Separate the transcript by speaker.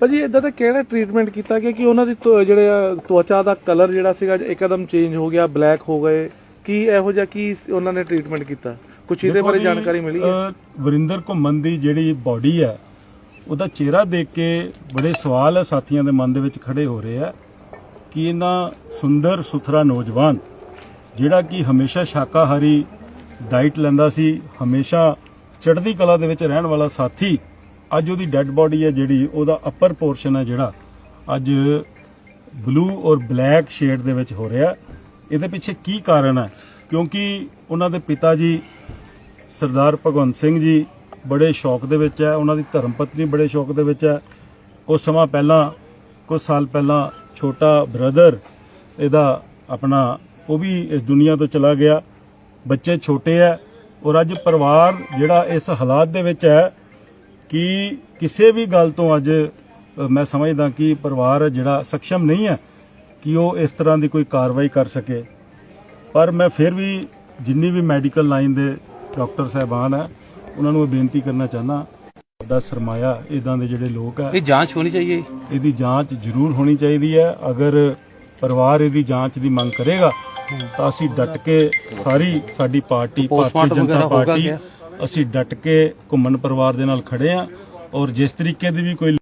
Speaker 1: ਭਾਜੀ ਇਦਾਂ ਦਾ ਕਿਹੜਾ ਟ੍ਰੀਟਮੈਂਟ ਕੀਤਾ ਗਿਆ ਕਿ ਉਹਨਾਂ ਦੀ ਤੁ- ਜਿਹੜੇ ਆ ਤਵਚਾ ਦਾ ਕਲਰ ਜਿਹੜਾ ਸੀਗਾ ਇੱਕਦਮ ਚੇਂਜ ਹੋ ਗਿਆ ਬਲੈਕ ਹੋ ਗਏ? ਕੀ ਇਹੋ ਜਿਹਾ ਕੀ ਉਹਨਾਂ ਨੇ ਟ੍ਰੀਟਮੈਂਟ ਕੀਤਾ? ਕੁਝ ਇਹਦੇ
Speaker 2: ਦੇਖੋ
Speaker 1: ਬਾਰੇ
Speaker 2: ਜੀ,
Speaker 1: ਜਾਣਕਾਰੀ ਮਿਲੀ ਹੈ?
Speaker 2: ਵਰਿੰਦਰ ਘੁੰਮਣ ਦੀ ਜਿਹੜੀ ਬਾਡੀ ਹੈ ਉਹਦਾ ਚਿਹਰਾ ਦੇਖ ਕੇ ਬੜੇ ਸਵਾਲ ਹੈ ਸਾਥੀਆਂ ਦੇ ਮਨ ਦੇ ਵਿੱਚ ਖੜੇ ਹੋ ਰਹੇ ਆ ਕਿ ਇਹਨਾਂ ਸੁੰਦਰ ਸੁਥਰਾ ਨੌਜਵਾਨ ਜਿਹੜਾ ਕਿ ਹਮੇਸ਼ਾ ਸ਼ਾਕਾਹਾਰੀ ਡਾਈਟ ਲੈਂਦਾ ਸੀ ਹਮੇਸ਼ਾ ਚੜ੍ਹਦੀ ਕਲਾ ਦੇ ਵਿੱਚ ਰਹਿਣ ਵਾਲਾ ਸਾਥੀ ਅੱਜ ਉਹਦੀ ਡੈੱਡ ਬਾਡੀ ਹੈ ਜਿਹੜੀ, ਉਹਦਾ ਅਪਰ ਪੋਰਸ਼ਨ ਹੈ ਜਿਹੜਾ ਅੱਜ ਬਲੂ ਔਰ ਬਲੈਕ ਸ਼ੇਡ ਦੇ ਵਿੱਚ ਹੋ ਰਿਹਾ ਇਹਦੇ ਪਿੱਛੇ ਕੀ ਕਾਰਨ ਹੈ? ਕਿਉਂਕਿ ਉਹਨਾਂ ਦੇ ਪਿਤਾ ਜੀ ਸਰਦਾਰ ਭਗਵੰਤ ਸਿੰਘ ਜੀ ਬੜੇ ਸ਼ੌਕ ਦੇ ਵਿੱਚ ਹੈ, ਉਹਨਾਂ ਦੀ ਧਰਮ ਪਤਨੀ ਬੜੇ ਸ਼ੌਕ ਦੇ ਵਿੱਚ ਹੈ। ਕੁਝ ਸਮਾਂ ਪਹਿਲਾਂ ਕੁਝ ਸਾਲ ਪਹਿਲਾਂ ਛੋਟਾ ਬ੍ਰਦਰ ਇਹਦਾ ਆਪਣਾ, ਉਹ ਵੀ ਇਸ ਦੁਨੀਆ ਤੋਂ ਚਲਾ ਗਿਆ। ਬੱਚੇ ਛੋਟੇ ਹੈ ਔਰ ਅੱਜ ਪਰਿਵਾਰ ਜਿਹੜਾ ਇਸ ਹਾਲਾਤ ਦੇ ਵਿੱਚ ਹੈ ਕਿ ਕਿਸੇ ਵੀ ਗੱਲ ਤੋਂ ਅੱਜ ਮੈਂ ਸਮਝਦਾ ਕਿ ਪਰਿਵਾਰ ਜਿਹੜਾ ਸક્ષਮ ਨਹੀਂ ਹੈ ਕਿ ਉਹ ਇਸ ਤਰ੍ਹਾਂ ਦੀ ਕੋਈ ਕਾਰਵਾਈ ਕਰ ਸਕੇ। ਪਰ ਮੈਂ ਫਿਰ ਵੀ ਜਿੰਨੀ ਵੀ ਮੈਡੀਕਲ ਲਾਈਨ ਦੇ ਡਾਕਟਰ ਸਾਹਿਬਾਨ ਹੈ ਉਹਨਾਂ ਨੂੰ ਇਹ ਬੇਨਤੀ ਕਰਨਾ ਚਾਹਨਾ ਦਾ ਸਰਮਾਇਆ ਇਦਾਂ ਦੇ ਜਿਹੜੇ ਲੋਕ ਹੈ
Speaker 3: ਇਹ ਜਾਂਚ ਹੋਣੀ ਚਾਹੀਏ
Speaker 2: ਇਹਦੀ ਜਾਂਚ ਜ਼ਰੂਰ ਹੋਣੀ ਚਾਹੀਦੀ ਹੈ। ਅਗਰ ਪਰਿਵਾਰ ਇਹਦੀ ਜਾਂਚ ਦੀ ਮੰਗ ਕਰੇਗਾ ਤਾਂ ਅਸੀਂ ਡਟ ਕੇ ਸਾਰੀ ਸਾਡੀ ਪਾਰਟੀ ਭਾਰਤੀ ਜਨਤਾ ਪਾਰਟੀ? ਅਸੀਂ ਡਟ ਕੇ ਘੁੰਮਣ ਪਰਿਵਾਰ ਦੇ ਨਾਲ ਖੜੇ ਆ ਔਰ ਜਿਸ ਤਰੀਕੇ ਦੀ ਵੀ ਕੋਈ